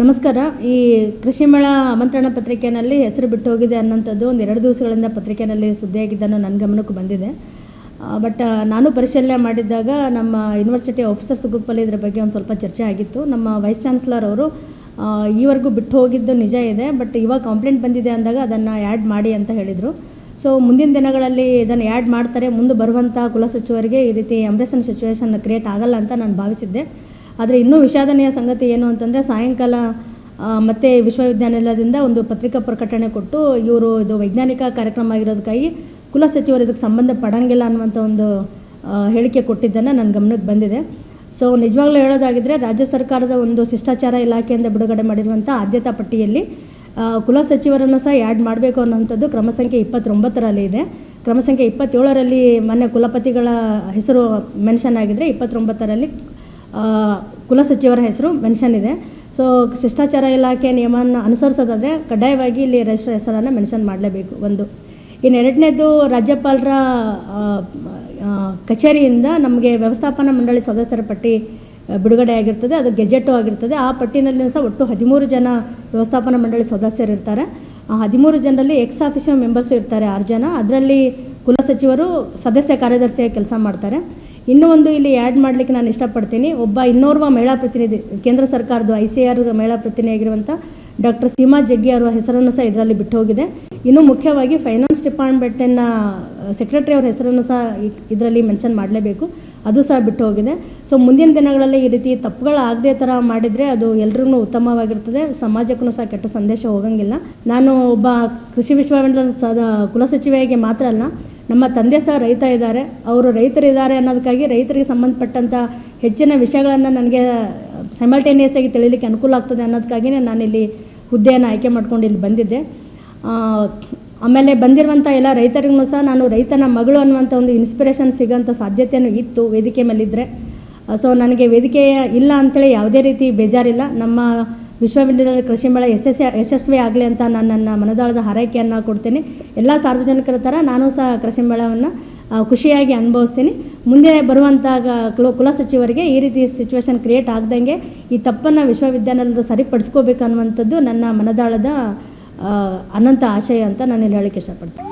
ನಮಸ್ಕಾರ. ಈ ಕೃಷಿ ಮೇಳ ಆಮಂತ್ರಣ ಪತ್ರಿಕೆಯಲ್ಲಿ ಹೆಸರು ಬಿಟ್ಟು ಹೋಗಿದೆ ಅನ್ನೋಂಥದ್ದು ಒಂದು ಎರಡು ದಿವಸಗಳಿಂದ ಪತ್ರಿಕೆಯಲ್ಲಿ ಸುದ್ದಿಯಾಗಿದ್ದನ್ನು ನನ್ನ ಗಮನಕ್ಕೆ ಬಂದಿದೆ. ಬಟ್ ನಾನು ಪರಿಶೀಲನೆ ಮಾಡಿದ್ದಾಗ ನಮ್ಮ ಯೂನಿವರ್ಸಿಟಿ ಆಫೀಸರ್ಸ್ ಗ್ರೂಪಲ್ಲಿ ಇದರ ಬಗ್ಗೆ ಒಂದು ಸ್ವಲ್ಪ ಚರ್ಚೆ ಆಗಿತ್ತು. ನಮ್ಮ ವೈಸ್ ಚಾನ್ಸಲರ್ ಅವರು ಈವರೆಗೂ ಬಿಟ್ಟು ಹೋಗಿದ್ದು ನಿಜ ಇದೆ, ಬಟ್ ಇವಾಗ ಕಂಪ್ಲೇಂಟ್ ಬಂದಿದೆ ಅಂದಾಗ ಅದನ್ನು ಆ್ಯಡ್ ಮಾಡಿ ಅಂತ ಹೇಳಿದರು. ಸೊ, ಮುಂದಿನ ದಿನಗಳಲ್ಲಿ ಇದನ್ನು ಆ್ಯಡ್ ಮಾಡ್ತಾರೆ, ಮುಂದೆ ಬರುವಂಥ ಕುಲಸಚಿವರಿಗೆ ಈ ರೀತಿ ಎಂಬ್ರೆಸನ್ ಸಿಚುವೇಶನ್ ಕ್ರಿಯೇಟ್ ಆಗಲ್ಲ ಅಂತ ನಾನು ಭಾವಿಸಿದ್ದೆ. ಆದರೆ ಇನ್ನೂ ವಿಷಾದನೀಯ ಸಂಗತಿ ಏನು ಅಂತಂದರೆ ಸಾಯಂಕಾಲ ಮತ್ತು ವಿಶ್ವವಿದ್ಯಾನಿಲಯದಿಂದ ಒಂದು ಪತ್ರಿಕಾ ಪ್ರಕಟಣೆ ಕೊಟ್ಟು ಇವರು ಇದು ವೈಜ್ಞಾನಿಕ ಕಾರ್ಯಕ್ರಮ ಆಗಿರೋದಕ್ಕಾಗಿ ಕುಲ ಸಚಿವರು ಇದಕ್ಕೆ ಸಂಬಂಧ ಪಡಂಗಿಲ್ಲ ಅನ್ನುವಂಥ ಒಂದು ಹೇಳಿಕೆ ಕೊಟ್ಟಿದ್ದನ್ನು ನನ್ನ ಗಮನಕ್ಕೆ ಬಂದಿದೆ. ಸೊ ನಿಜವಾಗ್ಲೂ ಹೇಳೋದಾಗಿದ್ದರೆ ರಾಜ್ಯ ಸರ್ಕಾರದ ಒಂದು ಶಿಷ್ಟಾಚಾರ ಇಲಾಖೆಯಿಂದ ಬಿಡುಗಡೆ ಮಾಡಿರುವಂಥ ಆದ್ಯತಾ ಪಟ್ಟಿಯಲ್ಲಿ ಕುಲ ಸಚಿವರನ್ನು ಸಹ ಆ್ಯಡ್ ಮಾಡಬೇಕು ಅನ್ನೋಂಥದ್ದು ಕ್ರಮ ಸಂಖ್ಯೆ ಇಪ್ಪತ್ತೊಂಬತ್ತರಲ್ಲಿ ಇದೆ. ಕ್ರಮ ಸಂಖ್ಯೆ ಇಪ್ಪತ್ತೇಳರಲ್ಲಿ ಮೊನ್ನೆ ಕುಲಪತಿಗಳ ಹೆಸರು ಮೆನ್ಷನ್ ಆಗಿದ್ದರೆ ಇಪ್ಪತ್ತೊಂಬತ್ತರಲ್ಲಿ ಕುಲ ಸಚಿವರ ಹೆಸರು ಮೆನ್ಷನ್ ಇದೆ. ಸೊ ಶಿಷ್ಟಾಚಾರ ಇಲಾಖೆ ನಿಯಮವನ್ನು ಅನುಸರಿಸೋದಾದರೆ ಕಡ್ಡಾಯವಾಗಿ ಇಲ್ಲಿ ರಿಜಿಸ್ಟರ್ ಹೆಸರನ್ನು ಮೆನ್ಷನ್ ಮಾಡಲೇಬೇಕು ಒಂದು. ಇನ್ನು ಎರಡನೇದು ರಾಜ್ಯಪಾಲರ ಕಚೇರಿಯಿಂದ ನಮಗೆ ವ್ಯವಸ್ಥಾಪನಾ ಮಂಡಳಿ ಸದಸ್ಯರ ಪಟ್ಟಿ ಬಿಡುಗಡೆ ಆಗಿರ್ತದೆ. ಅದು ಗೆಜೆಟು ಆಗಿರ್ತದೆ. ಆ ಪಟ್ಟಿನಲ್ಲಿ ಸಹ ಒಟ್ಟು ಹದಿಮೂರು ಜನ ವ್ಯವಸ್ಥಾಪನಾ ಮಂಡಳಿ ಸದಸ್ಯರು ಇರ್ತಾರೆ. ಆ ಹದಿಮೂರು ಜನರಲ್ಲಿ ಎಕ್ಸ್ ಆಫೀಸಿಯ ಮೆಂಬರ್ಸು ಇರ್ತಾರೆ ಆರು ಜನ. ಅದರಲ್ಲಿ ಕುಲಸಚಿವರು ಸದಸ್ಯ ಕಾರ್ಯದರ್ಶಿಯಾಗಿ ಕೆಲಸ ಮಾಡ್ತಾರೆ. ಇನ್ನೂ ಒಂದು ಇಲ್ಲಿ ಆ್ಯಡ್ ಮಾಡಲಿಕ್ಕೆ ನಾನು ಇಷ್ಟಪಡ್ತೀನಿ. ಒಬ್ಬ ಇನ್ನೋರ್ವ ಮಹಿಳಾ ಪ್ರತಿನಿಧಿ, ಕೇಂದ್ರ ಸರ್ಕಾರದ ಐ ಸಿ ಆರ್ ಮಹಿಳಾ ಪ್ರತಿನಿಧಿಯಾಗಿರುವಂಥ ಡಾಕ್ಟರ್ ಸೀಮಾ ಜಗ್ಗಿ ಅವರ ಹೆಸರನ್ನು ಸಹ ಇದರಲ್ಲಿ ಬಿಟ್ಟು ಹೋಗಿದೆ. ಇನ್ನು ಮುಖ್ಯವಾಗಿ ಫೈನಾನ್ಸ್ ಡಿಪಾರ್ಟ್ಮೆಂಟಿನ ಸೆಕ್ರೆಟರಿ ಅವರ ಹೆಸರನ್ನು ಸಹ ಇದರಲ್ಲಿ ಮೆನ್ಷನ್ ಮಾಡಲೇಬೇಕು. ಅದು ಸಹ ಬಿಟ್ಟು ಹೋಗಿದೆ. ಸೊ ಮುಂದಿನ ದಿನಗಳಲ್ಲಿ ಈ ರೀತಿ ತಪ್ಪುಗಳಾಗದೇ ಥರ ಮಾಡಿದರೆ ಅದು ಎಲ್ರಿಗೂ ಉತ್ತಮವಾಗಿರ್ತದೆ. ಸಮಾಜಕ್ಕೂ ಸಹ ಕೆಟ್ಟ ಸಂದೇಶ ಹೋಗಂಗಿಲ್ಲ. ನಾನು ಒಬ್ಬ ಕೃಷಿ ವಿಶ್ವವಿದ್ಯಾಲಯದ ಸದ ಕುಲಸಚಿವೆಯಾಗಿ ಮಾತ್ರ ಅಲ್ಲ ನಮ್ಮ ತಂದೆ ಸಹ ರೈತ ಇದ್ದಾರೆ. ಅವರು ರೈತರಿದ್ದಾರೆ ಅನ್ನೋದಕ್ಕಾಗಿ ರೈತರಿಗೆ ಸಂಬಂಧಪಟ್ಟಂಥ ಹೆಚ್ಚಿನ ವಿಷಯಗಳನ್ನು ನನಗೆ ಸೈಮಲ್ಟೇನಿಯಸ್ ಆಗಿ ತಿಳಿಲಿಕ್ಕೆ ಅನುಕೂಲ ಆಗ್ತದೆ ಅನ್ನೋದಕ್ಕಾಗಿಯೇ ನಾನಿಲ್ಲಿ ಹುದ್ದೆಯನ್ನು ಆಯ್ಕೆ ಮಾಡ್ಕೊಂಡು ಇಲ್ಲಿ ಬಂದಿದ್ದೆ. ಆಮೇಲೆ ಬಂದಿರುವಂಥ ಎಲ್ಲ ರೈತರಿಗೂ ಸಹ ನಾನು ರೈತನ ಮಗಳು ಅನ್ನುವಂಥ ಒಂದು ಇನ್ಸ್ಪಿರೇಷನ್ ಸಿಗೋಂಥ ಸಾಧ್ಯತೆಯೂ ಇತ್ತು ವೇದಿಕೆ ಮೇಲಿದ್ದರೆ ಸೊ ನನಗೆ ವೇದಿಕೆ ಇಲ್ಲ ಅಂಥೇಳಿ ಯಾವುದೇ ರೀತಿ ಬೇಜಾರಿಲ್ಲ. ನಮ್ಮ ವಿಶ್ವವಿದ್ಯಾಲಯ ಕೃಷಿ ಮೇಳ ಯಶಸ್ವಿ ಯಶಸ್ವಿ ಆಗಲಿ ಅಂತ ನಾನು ನನ್ನ ಮನದಾಳದ ಹಾರೈಕೆಯನ್ನು ಕೊಡ್ತೀನಿ. ಎಲ್ಲ ಸಾರ್ವಜನಿಕರ ಥರ ನಾನು ಸಹ ಕೃಷಿ ಮೇಳವನ್ನು ಖುಷಿಯಾಗಿ ಅನುಭವಿಸ್ತೀನಿ. ಮುಂದೆ ಬರುವಂಥ ಕುಲ ಸಚಿವರಿಗೆ ಈ ರೀತಿ ಸಿಚುವೇಶನ್ ಕ್ರಿಯೇಟ್ ಆಗ್ದಂಗೆ ಈ ತಪ್ಪನ್ನು ವಿಶ್ವವಿದ್ಯಾನಿಲಯದ ಸರಿಪಡಿಸ್ಕೋಬೇಕು ಅನ್ನುವಂಥದ್ದು ನನ್ನ ಮನದಾಳದ ಅನಂತ ಆಶಯ ಅಂತ ನಾನು ಇಲ್ಲಿ ಹೇಳಕ್ಕೆ ಇಷ್ಟಪಡ್ತೀನಿ.